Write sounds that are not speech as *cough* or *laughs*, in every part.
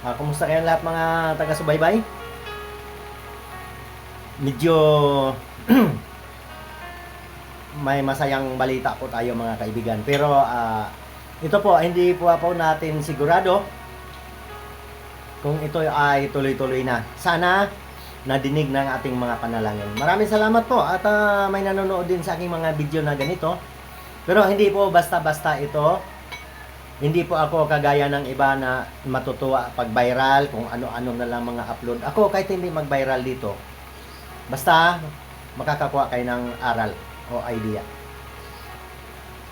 Ah, kumusta kayo lahat mga taga-subaybay? Medyo *clears throat* may masayang balita po tayo mga kaibigan. Pero ah, ito po, hindi po po natin sigurado kung ito ay tuloy-tuloy na. Sana nadinig ng ating mga panalangin. Maraming salamat po at ah, may nanonood din sa aking mga video na ganito. Pero hindi po basta-basta ito. Hindi po ako kagaya ng iba na matutuwa pag viral, kung ano-ano na lang mga upload. Ako kahit hindi mag-viral dito, basta makakakuha kayo ng aral o idea.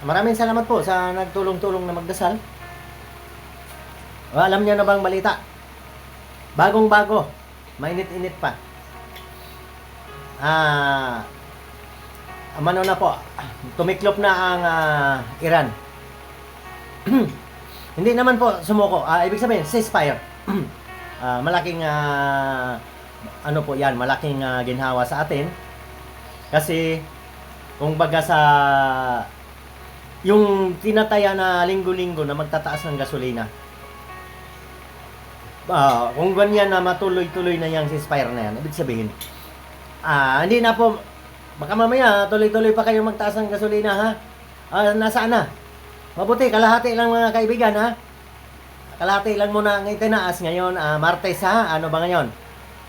Maraming salamat po sa nagtulong-tulong na magdasal. O, alam niyo na bang balita? Bagong-bago. Mainit-init pa. Ah, Mano na po, tumiklop na ang ah, Iran. *clears throat* Hindi naman po sumuko. Ah, ibig sabihin, ceasefire. *clears throat* Ah, malaking ah, ano po 'yan, malaking ah, ginhawa sa atin. Kasi kung baga sa yung tinataya na linggo-linggo na magtataas ng gasolina. Ah, kung ganyan na matuloy-tuloy na yung ceasefire na yan, ibig sabihin, ah, hindi na po, baka mamaya tuloy-tuloy pa kayo magtaas ng gasolina ha? Ah, nasaan na? Mabuti, kalahati lang mga kaibigan ha? Kalahati lang muna ang itinaas ngayon, ah, Martes ha? Ano ba ngayon?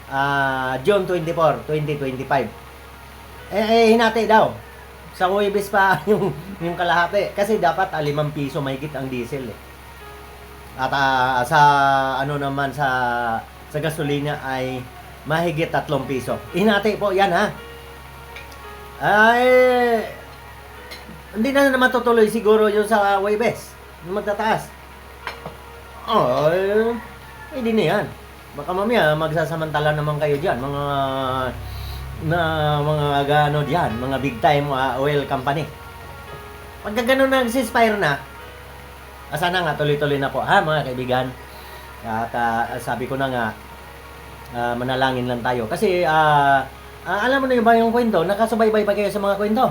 Ah, June 24, 2025. Eh, eh, hinati daw. Sa Huwebes pa *laughs* yung, yung kalahati. Kasi dapat ah, 5 piso mahigit ang diesel eh. At ah, sa ano naman sa sa gasolina ay mahigit 3 piso. Hinati po 'yan ha. Ay hindi na naman tutuloy siguro yung sa Waybes. Yung magtataas. Ay, hindi na yan. Baka mamaya magsasamantala naman kayo diyan mga na mga gano diyan, mga big time ah, oil company. Pagka ganun na ceasefire na, Ah, sana nga tuloy-tuloy na po ha mga kaibigan. At ah, sabi ko na nga ah, manalangin lang tayo kasi ah, ah, alam mo na yung ba yung kwento, nakasubaybay pa kayo sa mga kwento.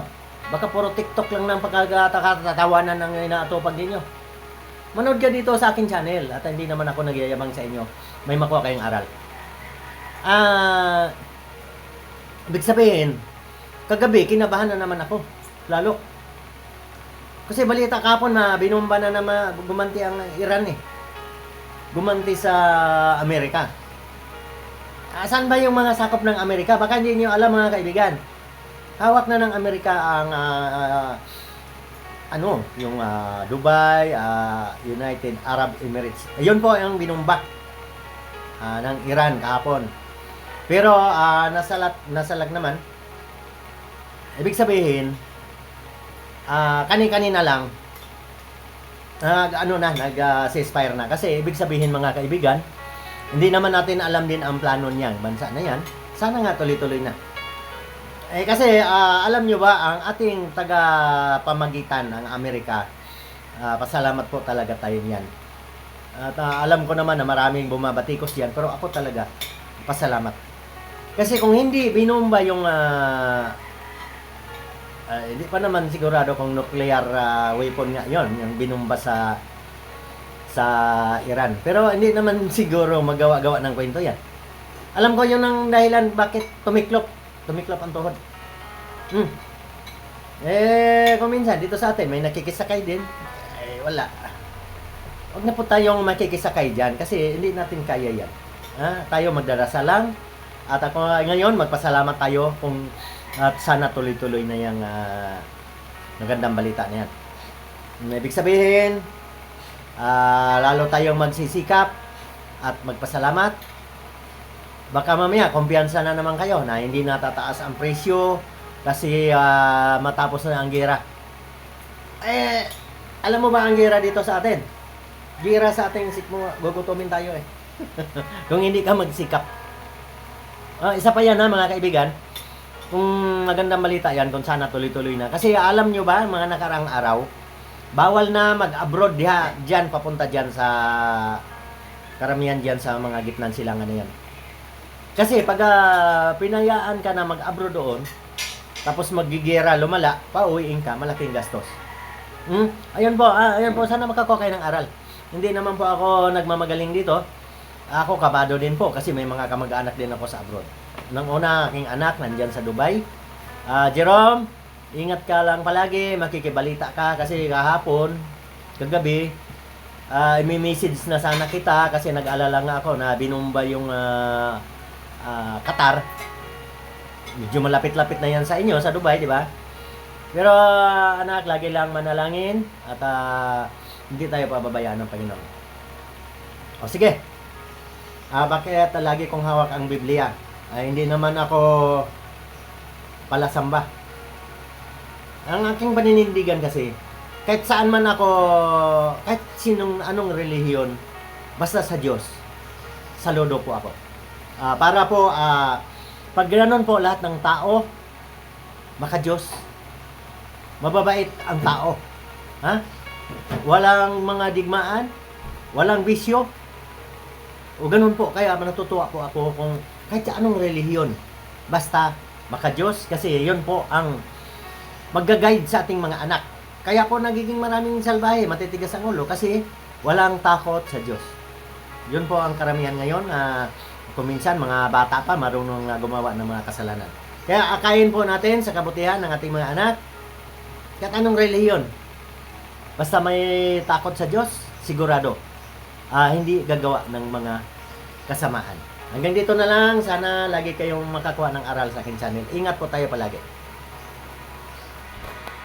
Baka puro TikTok lang ng pagkakatawanan ng inaatupag ninyo. Manood ka dito sa akin channel at hindi naman ako nagyayabang sa inyo. May makuha kayong aral. Ah, ibig sabihin, kagabi kinabahan na naman ako. Lalo, kasi balita kapon na binomba na naman gumanti ang Iran eh. Gumanti sa Amerika. Ah, saan ba yung mga sakop ng Amerika? Baka hindi niyo alam mga kaibigan. Hawak na ng Amerika ang ah, ano, yung ah, Dubai, ah, United Arab Emirates. Ayun po ang binomba ah, ng Iran kahapon. Pero ah, nasalat nasalag naman. Ibig sabihin, ah kani-kanina lang nag ano na nag ah, ceasefire na kasi ibig sabihin mga kaibigan hindi naman natin alam din ang plano niyan bansa na yan sana nga tuloy-tuloy na eh kasi ah, alam nyo ba ang ating taga pamagitan ang Amerika ah, pasalamat po talaga tayo niyan at ah, alam ko naman na maraming bumabatikos diyan pero ako talaga pasalamat kasi kung hindi binomba yung ah, Ah, hindi pa naman sigurado kung nuclear ah, weapon nga yon yung binumba sa sa Iran. Pero hindi naman *laughs* siguro magawa-gawa ng kwento yan. Alam ko yun ang dahilan bakit tumiklop. Tumiklop ang tuhod. Hmm. Eh, kung minsan, dito sa atin, may nakikisakay din. Eh, wala. Huwag na po tayong makikisakay dyan kasi hindi natin kaya yan. Ha? Tayo magdarasal lang. At ako ngayon, magpasalamat tayo kung at sana tuloy-tuloy na yung ah, magandang balita na yan. Ibig sabihin, ah, lalo tayong magsisikap at magpasalamat. Baka mamaya, kumpiyansa na naman kayo na hindi natataas ang presyo kasi ah, matapos na ang gera. Eh, alam mo ba ang gera dito sa atin? Gera sa ating sikmo, gugutumin tayo eh. *laughs* Kung hindi ka magsikap. Ah, isa pa yan ha mga kaibigan kung magandang balita yan, kung sana tuloy-tuloy na. Kasi alam nyo ba, mga nakarang araw, bawal na mag-abroad diha, dyan, papunta dyan sa karamihan dyan sa mga gitnang silangan na yan. Kasi pag ah, pinayaan ka na mag-abroad doon, tapos magigera, lumala, pauwiin ka, malaking gastos. Hmm? Ayun po, ah, ayun po, sana makakuha kayo ng aral. Hindi naman po ako nagmamagaling dito. ako kabado din po kasi may mga kamag-anak din ako sa abroad. Nang una, aking anak nandyan sa Dubai. Ah, Jerome, ingat ka lang palagi, makikibalita ka kasi kahapon, kagabi, ah imi-message na sana kita kasi nag-alala nga ako na binumba yung ah, ah, Qatar. Medyo malapit-lapit na yan sa inyo, sa Dubai, di ba? Pero ah, anak, lagi lang manalangin at ah, hindi tayo pababayaan ng Panginoon. O sige, Ah, bakit lagi kong hawak ang Biblia? Ay, hindi naman ako palasamba. Ang aking paninindigan kasi, kahit saan man ako, kahit sinong anong relihiyon, basta sa Diyos, saludo po ako. Ah, para po, ah, pag ganoon po lahat ng tao, maka-Diyos, mababait ang tao. Ha? Walang mga digmaan, walang bisyo, o ganun po, kaya natutuwa po ako kung kahit anong relihiyon. Basta maka-Diyos kasi yun po ang magga-guide sa ating mga anak. Kaya po nagiging maraming salbahe, matitigas ang ulo kasi walang takot sa Diyos. Yun po ang karamihan ngayon na kuminsan mga bata pa marunong na gumawa ng mga kasalanan. Kaya akayin po natin sa kabutihan ng ating mga anak kahit anong relihiyon. Basta may takot sa Diyos, sigurado ah, hindi gagawa ng mga kasamaan. Hanggang dito na lang. Sana lagi kayong makakuha ng aral sa akin channel. Ingat po tayo palagi.